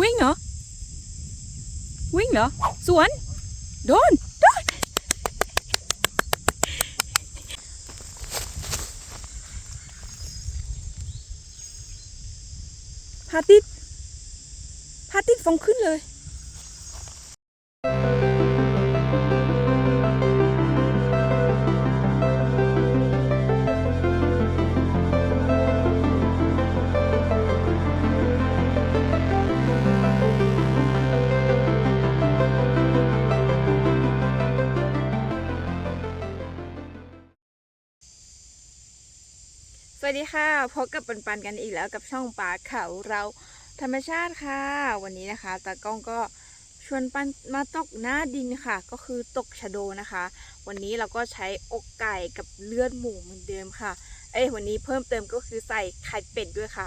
วิ่งเหรอ วิ่งเหรอ สวน โดน โดน พาติดพาติดฟองขึ้นเลย วัสดีค่ะพบกับปันปันกันอีกแล้วกับช่องป่าเขาเราธรรมชาติค่ะ วันนี้นะคะตากล้องก็ชวนปันมาตกหน้าดินค่ะ ก็คือตกชะโดนะคะ วันนี้เราก็ใช้อกไก่กับเลือดหมูเหมือนเดิมค่ะ เอ้ยวันนี้เพิ่มเติมก็คือใส่ไข่เป็ดด้วยค่ะ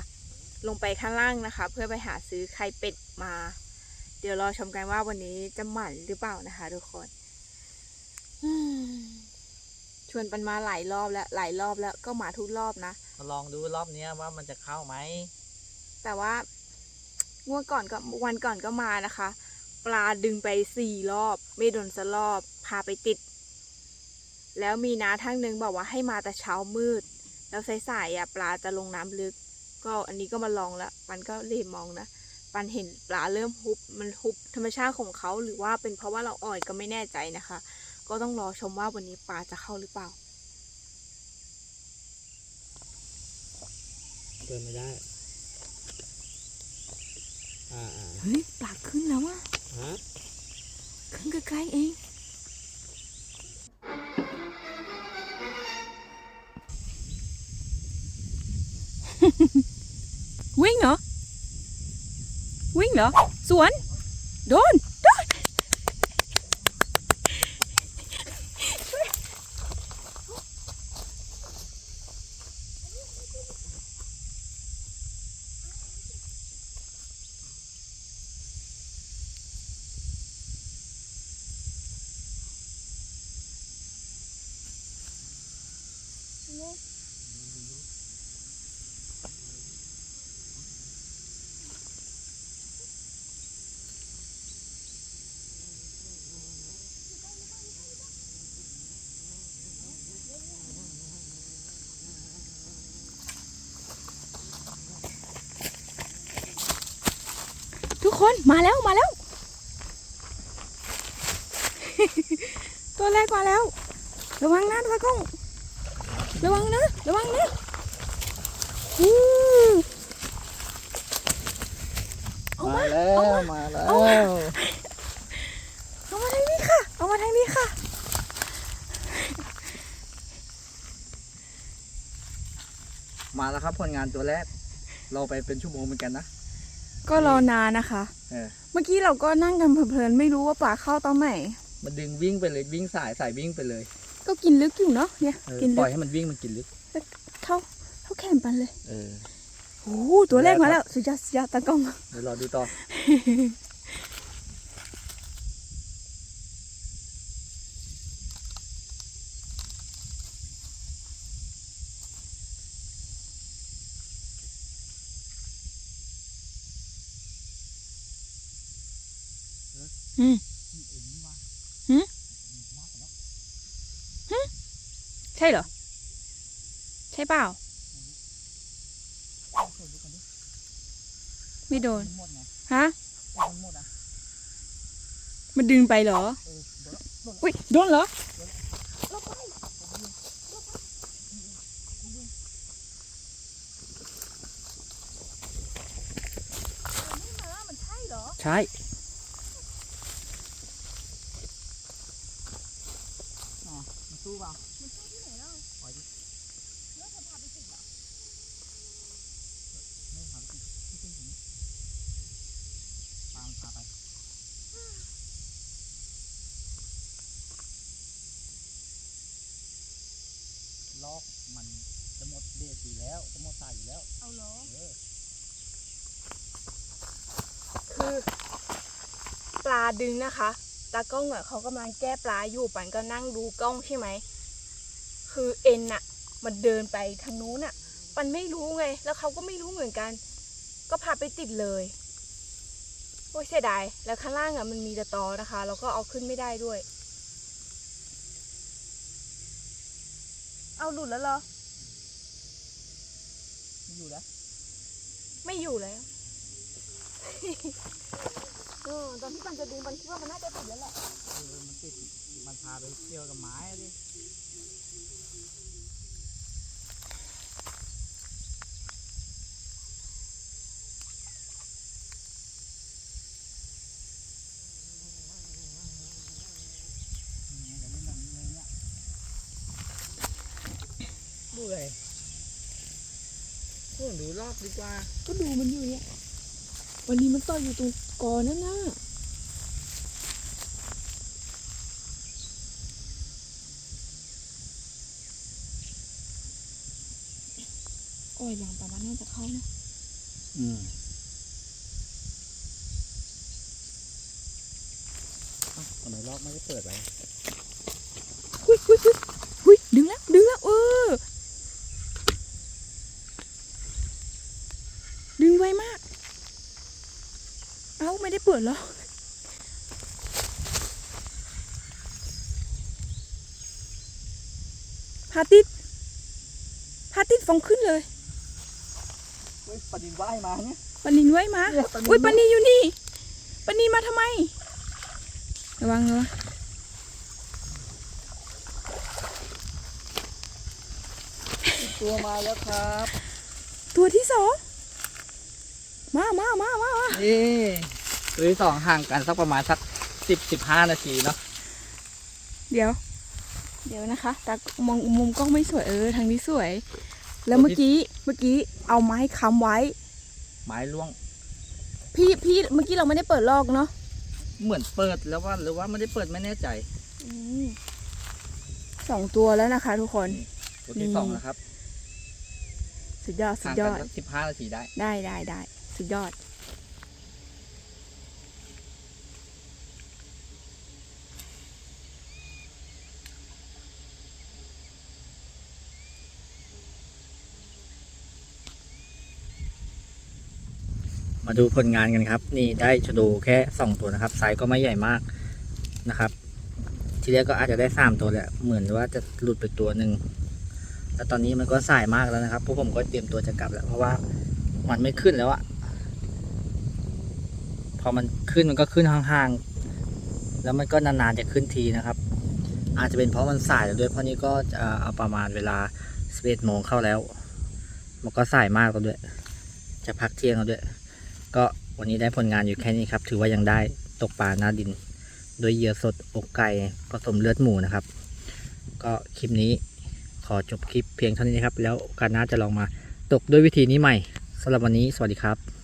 ลงไปข้างล่างนะคะ เพื่อไปหาซื้อไข่เป็ดมา เดี๋ยวรอชมกันว่าวันนี้จะหมั่นหรือเปล่านะคะ ทุกคนชวนปันมาหลายรอบแล้วหลายรอบแล้วก็มาทุกรอบนะ มาลองดูรอบเนี้ยว่ามันจะเข้าไหม แต่ว่างวดก่อนก็วันก่อนก็มานะคะ ปลาดึงไปสี่รอบ ไม่โดนสักรอบ พาไปติด แล้วมีน้าทั้งหนึ่งบอกว่าให้มาแต่เช้ามืด แล้วสายๆอะปลาจะลงน้ำลึก ก็อันนี้ก็มาลองล้วปันก็เรียมองนะปันเห็นปลาเริ่มฮุบมันฮุบธรรมชาติของเขาหรือว่าเป็นเพราะว่าเราอ่อยก็ไม่แน่ใจนะคะ ก็ต้องรอชมว่าวันนี้ปลาจะเข้าหรือเปล่า เดินไม่ได้อ่าอ่าเฮ้ยปลาขึ้นแล้วว่ะฮะขึ้นใกล้ๆเองวิ่งเหรอ วิ่งเหรอ สวน โดน ทุกคนมาแล้วมาแล้ว ตัวแรกมาแล้ว ระวังนะตากล้อง ระวังนะ ระวังนะอู้เอามามาแล้เอาวมามาแล้เอาวมาเอามาทางนี้ค่ะ เอามาทางนี้ค่ะ มาแล้วครับผลงานตัวแรก เราไปเป็นชั่วโมงเหมือนกันนะ ก็รอนานนะคะ เออ เมื่อกี้เราก็นั่งกันเพลินๆไม่รู้ว่าปลาเข้าตอนไหน มันดึงวิ่งไปเลยวิ่งสายสายวิ่งไปเลย ก็กินลึกอยู่เนาะเนี่ยเออกินปลึล่อยกให้มันวิ่งมันกินลึกเท่าเท่าแขนปันเลยเออ โอ้โหตัวแรกมาแล้วสุดยอดสุดยอดตากล้อง เดี๋ยวรอดูต่อ ใช่เหรอ ใช่เปล่า ไม่โดนฮะมันดึงไปเหรอ อุ้ยโดนเหรอ ใช่ มันสู้เปล่ามันสู้ที่ไหนเล่าปล่อยดิแล้วเธอพาไปติดเหรอ ไม่พาไปติดที่เส้นผมตามพาไป ลอกมันจะหมดเดชอยู่แล้วจะหมดสายอยู่แล้ว เอาเหรอเออคือปลาดึงนะคะตากล้องอะเขากำลังแก้ปลาอยู่ปันก็นั่งดูกล้องใช่ไหม คือเอ็นอะมันเดินไปทางนู้นอะปันไม่รู้ไง แล้วเขาก็ไม่รู้เหมือนกัน ก็พาไปติดเลยโอ้ยเสียดายแล้วข้างล่างอะมันมีตะตอนะคะ แล้วก็เอาขึ้นไม่ได้ด้วย เอาหลุดแล้วเหรอ อยู่แล้วไม่อยู่แล้ว เออตอนที่ปันจะดึงปันคิดว่ามันน่าจะติดแล้วแหละ เออมันติดมันพาไปเกี่ยวกับไม้อะดิ เนี่ยเดี๋ยวไม่หนังเลยเนี่ยดูเลย พวกดูรอบดีกว่า ก็ดูมันอยู่เนี่ย วันนี้มันต่อยอยู่ตรงกอนั่นน่ะโอ้ยหลังประมาณน่าจะเข้านะ อืมทำไมรอบไม่ได้เปิดไว้หุ้ยหุ้ยหุ้ยหุ้ยดึงแล้ว ดึงแล้ว เออ ดึงไวมาก เอ้าไม่ได้เปิดเหรอพาติดพาติดฟองขึ้นเลยเฮ้ยปลาดินว่ายมาเนี่ยปานินไว้มาเนี่ยปลานิลอุ้ยปานินอยู่นี่ปานินมาทำไม ระวังระวังตัวมาแล้วครับ ตัวที่สองมามามามามานี่ ตัวที่สองห่างกันสักประมาณสักสิบสิบห้านาทีเนาะเดี๋ยว เดี๋ยวนะคะตามองมุมกล้องไม่สวยเออทางนี้สวย แล้วเมื่อกี้เมื่อกี้เอาไม้ค้ำไว้ ไม้ล่วง พี่พี่เมื่อกี้เราไม่ได้เปิดลอกเนาะเหมือนเปิดแล้วว่าหรือว่าไม่ได้เปิดไม่แน่ใจอืมสองตัวแล้วนะคะ ทุกคน ตัวที่นี่สองนะครับ สุดยอดสุห่าดงยกัอนดสักสิบห้านาทีได้ ได้ได้ได้สุดยอด มาดูผลงานกันครับ นี่ได้ชะโดแค่สองตัวนะครับไซส์ก็ไม่ใหญ่มากนะครับ ทีแรกก็อาจจะได้สามตัวแหละเหมือนว่าจะหลุดไปตัวหนึ่งแล้วตอนนี้มันก็สายมากแล้วนะครับพวกผมก็เตรียมตัวจะกลับแล้ว เพราะว่ามันไม่ขึ้นแล้วอะพอมันขึ้นมันก็ขึ้นห่างๆ แล้วมันก็นานๆจะขึ้นทีนะครับ อาจจะเป็นเพราะมันสายแล้วด้วยเพราะนี้ก็จะเอาประมาณเวลา11โมงเข้าแล้ว มันก็สายมากแล้วด้วย จะพักเที่ยงแล้วด้วย ก็วันนี้ได้ผลงานอยู่แค่นี้ครับ ถือว่ายังได้ตกปลาหน้าดิน ด้วยเหยื่อสดอกไก่ผสมเลือดหมูนะครับ ก็คลิปนี้ขอจบคลิปเพียงเท่านี้นะครับ แล้วโอกาสหน้าจะลองมาตกด้วยวิธีนี้ใหม่สำหรับวันนี้สวัสดีครับ